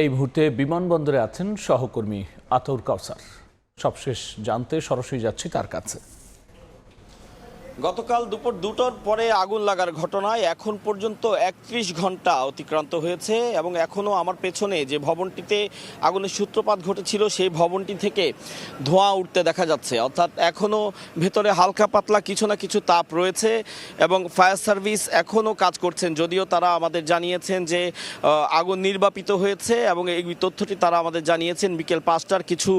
এই মুহূর্তে বিমানবন্দরে আছেন সহকর্মী আতর কাউসার। সবশেষ জানতে সরাসরি যাচ্ছি তার কাছে। গতকাল দুপুর দুটোর পরে আগুন লাগার ঘটনায় এখন পর্যন্ত একত্রিশ ঘণ্টা অতিক্রান্ত হয়েছে এবং এখনও আমার পেছনে যে ভবনটিতে আগুনের সূত্রপাত ঘটেছিল, সেই ভবনটি থেকে ধোঁয়া উঠতে দেখা যাচ্ছে। অর্থাৎ এখনও ভেতরে হালকা পাতলা কিছু না কিছু তাপ রয়েছে এবং ফায়ার সার্ভিস এখনও কাজ করছেন। যদিও তারা আমাদের জানিয়েছেন যে আগুন নির্বাপিত হয়েছে এবং এই তথ্যটি তারা আমাদের জানিয়েছেন বিকেল পাঁচটার কিছু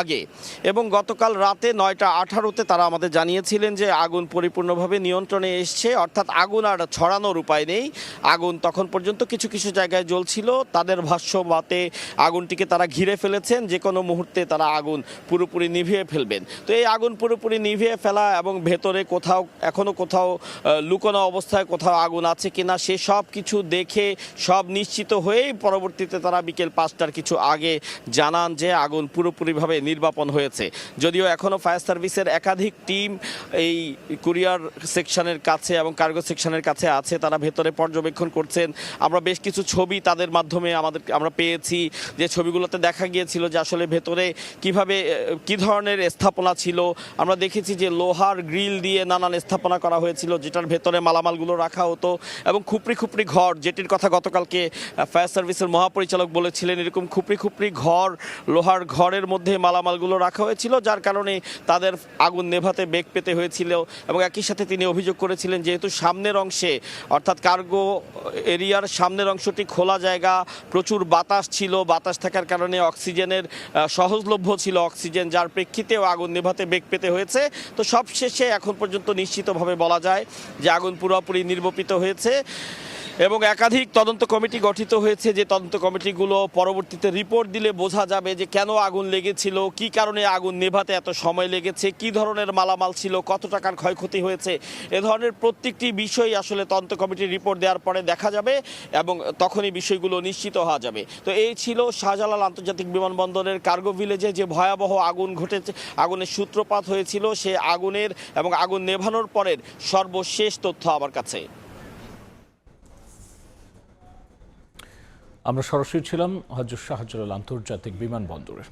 আগে। এবং গতকাল রাতে নয়টা আঠারোতে তারা আমাদের জানিয়েছিলেন যে, আগুন পরিপূর্ণভাবে নিয়ন্ত্রণে এসছে। অর্থাৎ আগুন আর ছড়ানোর উপায় নেই। আগুন তখন পর্যন্ত কিছু কিছু জায়গায় জ্বলছিল। তাদের ভাষ্য মতে আগুনটিকে তারা ঘিরে ফেলেছেন। যে কোনো মুহূর্তে তারা আগুন পুরোপুরি নিভিয়ে ফেলবেন। তো এই আগুন পুরোপুরি নিভিয়ে ফেলা এবং ভেতরে কোথাও এখনও কোথাও লুকোনো অবস্থায় কোথাও আগুন আছে কিনা, সে সব কিছু দেখে সব নিশ্চিত হয়েই পরবর্তীতে তারা বিকেল পাঁচটার কিছু আগে জানান যে আগুন পুরোপুরিভাবে নির্বাপন হয়েছে। যদিও এখনও ফায়ার সার্ভিসের একাধিক টিম এই কুরিয়ার সেকশনের কাছে এবং কার্গো সেকশনের কাছে আছে, তারা ভেতরে পর্যবেক্ষণ করছেন। আমরা বেশ কিছু ছবি তাদের মাধ্যমে আমাদের, আমরা পেয়েছি যে ছবিগুলোতে দেখা গিয়েছিল যে আসলে ভেতরে কীভাবে কি ধরনের স্থাপনা ছিল। আমরা দেখেছি যে লোহার গ্রিল দিয়ে নানান স্থাপনা করা হয়েছিল, যেটার ভেতরে মালামালগুলো রাখা হতো এবং খুপড়ি খুপড়ি ঘর, যেটির কথা গতকালকে ফায়ার সার্ভিসের মহাপরিচালক বলেছিলেন, এরকম খুপড়ি খুপড়ি ঘর, লোহার ঘরের মধ্যে মালামালগুলো রাখা হয়েছিল, যার কারণে তাদের আগুন নেভাতে বেগ পেতে হয়েছিল এবং একই সাথে তিনি অভিযোগ করেছিলেন যেহেতু সামনের অংশে, অর্থাৎ কার্গো এরিয়ার সামনের অংশটি খোলা জায়গা, প্রচুর বাতাস ছিল, বাতাস থাকার কারণে অক্সিজেনের সহজলভ্য ছিল অক্সিজেন, যার প্রেক্ষিতেও আগুন নেভাতে বেগ পেতে হয়েছে। তো সবশেষে এখন পর্যন্ত নিশ্চিতভাবে বলা যায় যে আগুন পুরোপুরি নির্বপিত হয়েছে। এবং একাধিক তদন্ত কমিটি গঠিত হয়েছে যে তদন্ত কমিটিগুলো পরবর্তীতে রিপোর্ট দিলে বোঝা যাবে যে কেন আগুন লেগেছিল, কি কারণে আগুন নেভাতে এত সময় লেগেছে, কি ধরনের মালামাল ছিল, কত টাকার ক্ষয়ক্ষতি হয়েছে, এ ধরনের প্রত্যেকটি বিষয় আসলে তদন্ত কমিটির রিপোর্ট দেওয়ার পরে দেখা যাবে এবং তখনই বিষয়গুলো নিশ্চিত হওয়া যাবে। তো এই ছিল শাহজালাল আন্তর্জাতিক বিমানবন্দরের কার্গো ভিলেজে যে ভয়াবহ আগুন ঘটেছে, আগুনের সূত্রপাত হয়েছিল, সে আগুনের এবং আগুন নেভানোর পরের সর্বশেষ তথ্য আমার কাছে। আমরা সরাসরি ছিলাম হজর শাহজালাল আন্তর্জাতিক বিমানবন্দরে।